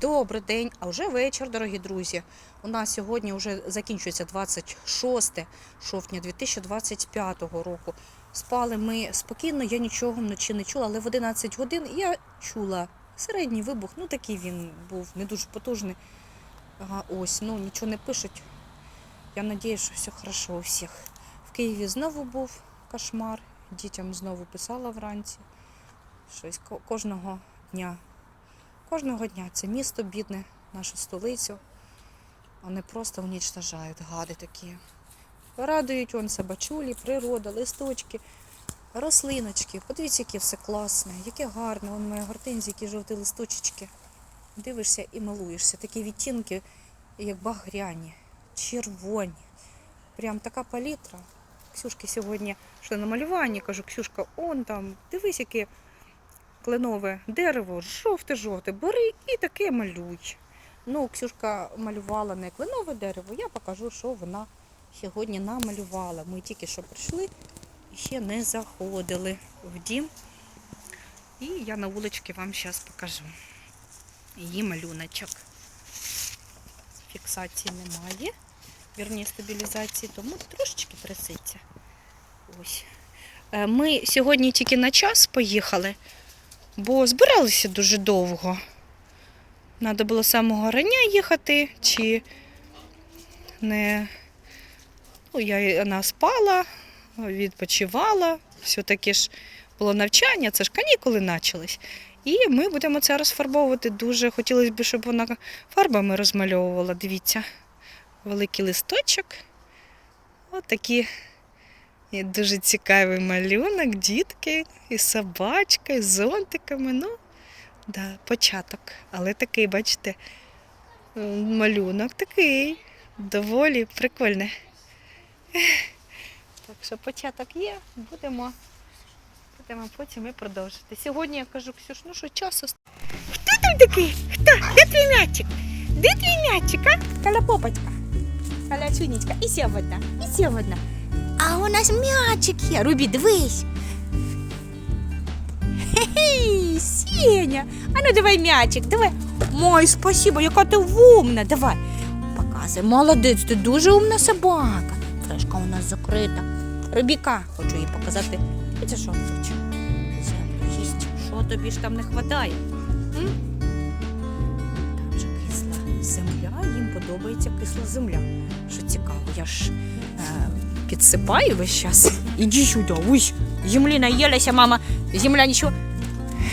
Добрий день, а вже вечір, дорогі друзі. У нас сьогодні вже закінчується 26 жовтня 2025 року. Спали ми спокійно, я нічого вночі не чула, але в 11 годин я чула середній вибух. Ну такий він був не дуже потужний. Ага, ось, ну нічого не пишуть. Я сподіваюся, що все хорошо у всіх. В Києві знову був кошмар. Дітям знову писала вранці. Щось кожного дня. Кожного дня це місто бідне, нашу столицю. Вони просто унічтожають, гади такі. Радують он собачулі, природа, листочки, рослиночки. Подивіться, яке все класне, яке гарне. Вон моя гортензія, які жовті листочечки. Дивишся і милуєшся. Такі відтінки, як багряні, червоні. Прям така палітра. Ксюшки сьогодні йшли на малювання. Кажу, Ксюшка, он там, дивись, яке кленове дерево, жовте-жовте, бери і таке малюй. Ну, Ксюшка малювала не кленове дерево, я покажу, що вона сьогодні намалювала. Ми тільки що прийшли і ще не заходили в дім. І я на вуличці вам зараз покажу. Її малюночок. Фіксації немає, вірні стабілізації, тому трошечки трясеться. Ось. Е, Ми сьогодні тільки на час поїхали, бо збиралися дуже довго. Треба було самого рання їхати, чи не. Ну, я вона спала, відпочивала. Все-таки ж було навчання, це ж канікули почались. І ми будемо це розфарбовувати. Дуже хотілося б, щоб вона фарбами розмальовувала. Дивіться, великий листочок. Ось такі і дуже цікавий малюнок, дітки, і собачка, і зонтиками. Ну, да, початок. Але такий, бачите, малюнок такий. Доволі прикольний. Так що початок є, будемо, будемо потім і продовжити. Сьогодні я кажу, Ксюш, ну що часу. Хто там такий? Хто? Де твій м'ячик? Де твій м'ячик, а? Каля попочка. Каля чунечка. І ще одна, і ще одна. У нас м'ячик є. Рубі, дивись. Хе-хей, Сеня. А ну давай м'ячик, давай. Мой, спасибо, яка ти умна. Давай. Показуй. Молодець, ти дуже умна собака. Флешка у нас закрита. Рубіка, хочу їй показати. І це що хоче? Землю їсть. Що тобі ж там не вистачає? Там же кисла земля, їм подобається кисла земля. Що цікаво, я ж е, підсипаю весь час. Іди сюди, ось. Землі наїлася, мама. Земля нічого.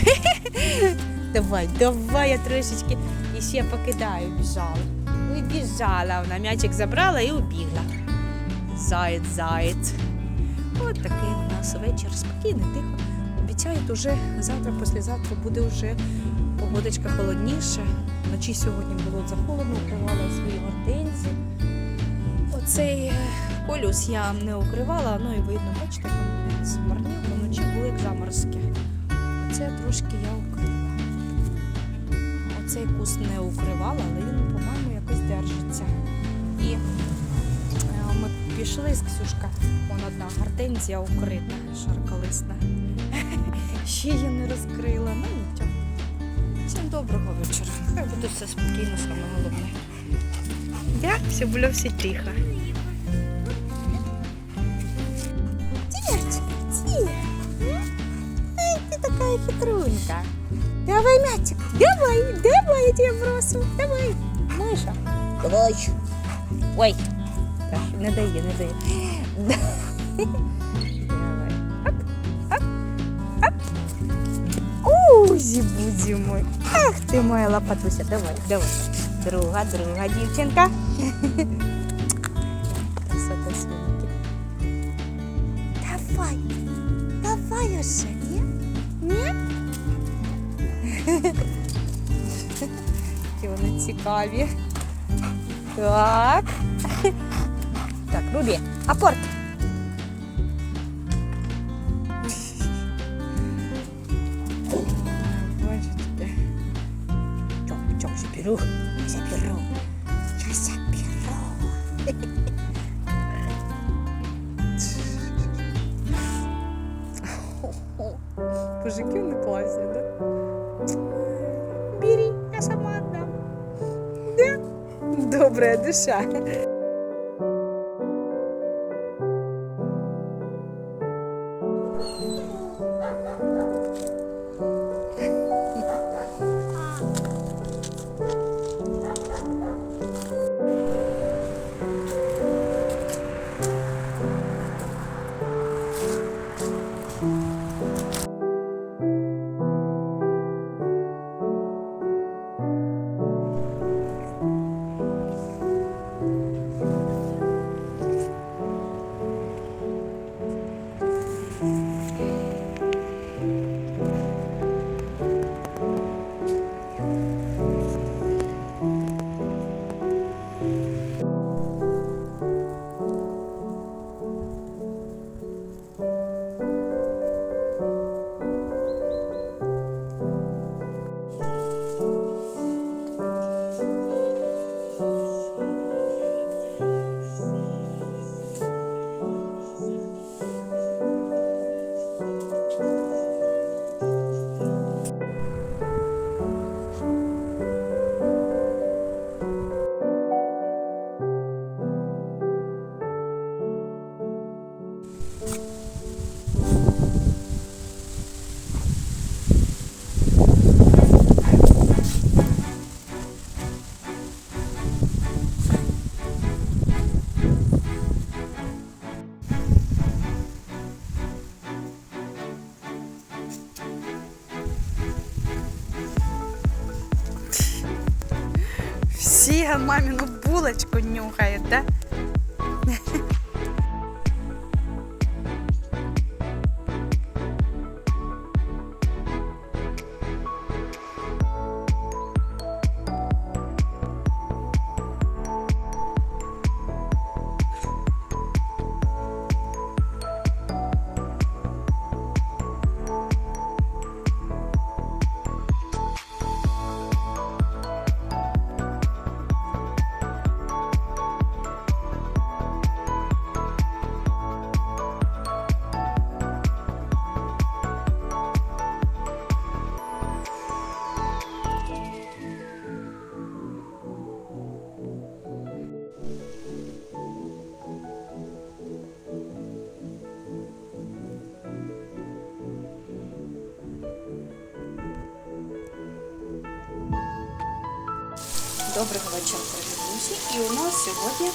Давай, давай я трошечки і ще покидаю, біжала. Ну біжала вона, м'ячик забрала і убігла. Заєць, заєць. От такий у нас вечір спокійний, тихо. Обіцяють уже завтра, післязавтра буде вже погодочка холодніше. Вночі сьогодні було захолодно, укривала я свої гортензії. Оцей е, полюс я не укривала, ну і видно, бачите, він змарнів, вночі були як заморозки. Оце трошки я укрила. Оцей куст не укривала, але він, по-моєму, якось держиться. І е, ми пішли з Ксюшка, вон одна гортензія укрита, шарколисна. Ще її не розкрила, ну нічого. Всім доброго вечора. Хай буде все спокійно, саме головне. Да, все було все. Тихо, ты такая хитрунька. Давай мячик, давай, давай, я тебя бросу, давай. Миша, давай. Ой, так, не дає, не дає. Давай. Оп, оп, оп. Узі бузі мой. Ах ти моя лопатуся, давай, давай. Друга, друга дівчинка. Красота свинки. Давай, давай уже, Цікаві. Так. Так, Рубі, апорт. Бачите. Чок, чок, заберу. Заберу. Я заберу. Які вони класні, да? Brad do chá. Мамину булочку нюхає, да? Доброго вечора, дорогі друзі. І у нас сьогодні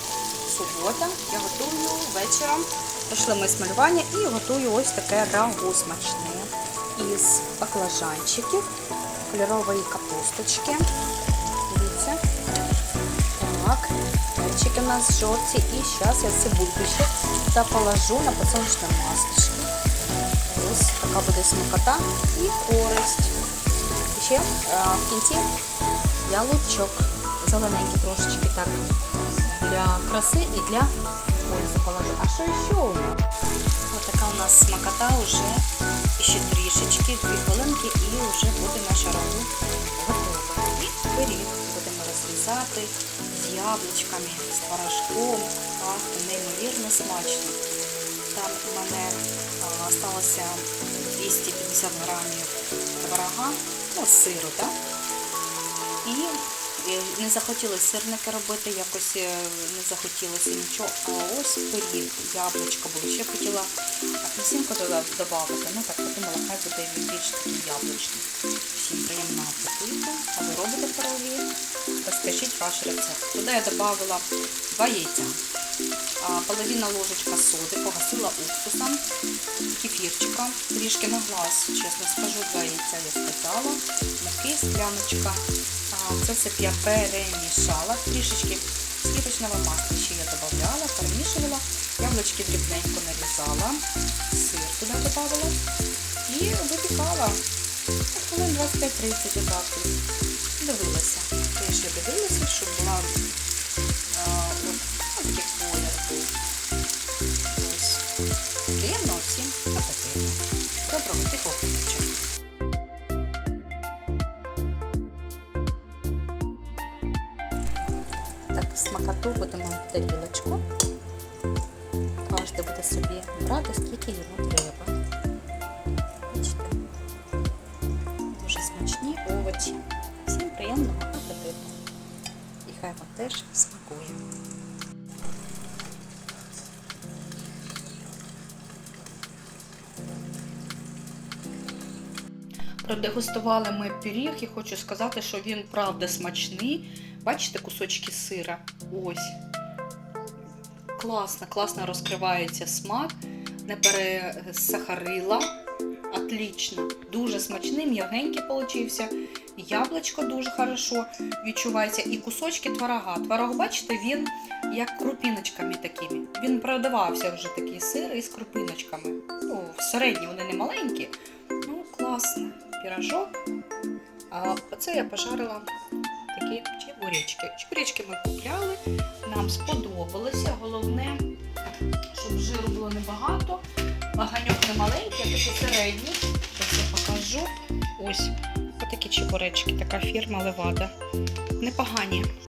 субота. Я готую вечором. Пройшли ми з малювання і готую ось таке рагу смачне із баклажанчиків, кольорової капусточки. Дивіться. Так, перчики у нас жовті. І зараз я цибульку ще та положу на подсолнечне масло. Ось така буде смакота і користь. Ще в кінці я лучок трошечки так для краси і для пользи положу. А що ще у нас? Ось така у нас смакота вже ще трішечки, дві хвилинки і вже буде наша рагу готова. І пиріг будемо розрізати з яблучками, з порошком. Пахне неймовірно смачно. Там у мене а, сталося 250 грамів творога, ну, сиру, так? І не захотілося сирники робити, якось е, не захотілося нічого. А ось пиріг, яблучко було. Ще хотіла апельсинку додати, ну так подумала, хай буде він більш такий яблучний. Всім приємного апетиту. А ви робите пироги? Розкажіть ваш рецепт. Туди я додавала два яйця. Половина ложечка соди, погасила уксусом, кефірчика, трішки на глаз, чесно скажу, два яйця я сказала, муки, скляночка. Це все я перемішала, трішечки сливочного масла ще я додавала, перемішувала, яблучки дрібненько нарізала, сир туди додавала і випікала. Хвилин 25-30 отак. Дивилася. Теж я дивилася, щоб була смакоту будемо в тарілочку. Кожен буде собі брати, скільки йому треба. Бачите? Дуже смачні овочі. Всім приємного апетиту. І Хай вам теж смакує. Продегустували ми пиріг і хочу сказати, що він правда смачний. Бачите кусочки сира? Ось. Класно, класно розкривається смак, не пересахарила. Отлично. Дуже смачний, м'ягенький получився. Яблучко дуже хорошо відчувається. І кусочки творога. Творог, бачите, він як крупіночками такими. Він продавався вже такий сир із крупіночками. Ну, середні, вони не маленькі. Ну, класно. Пірожок. А оце я пожарила такі чебуречки. Чебуречки ми купляли, нам сподобалося. Головне, щоб жиру було небагато. Ваганьок не маленький, а такий середній. Зараз я покажу. Ось отакі чебуречки, така фірма Левада. Непогані.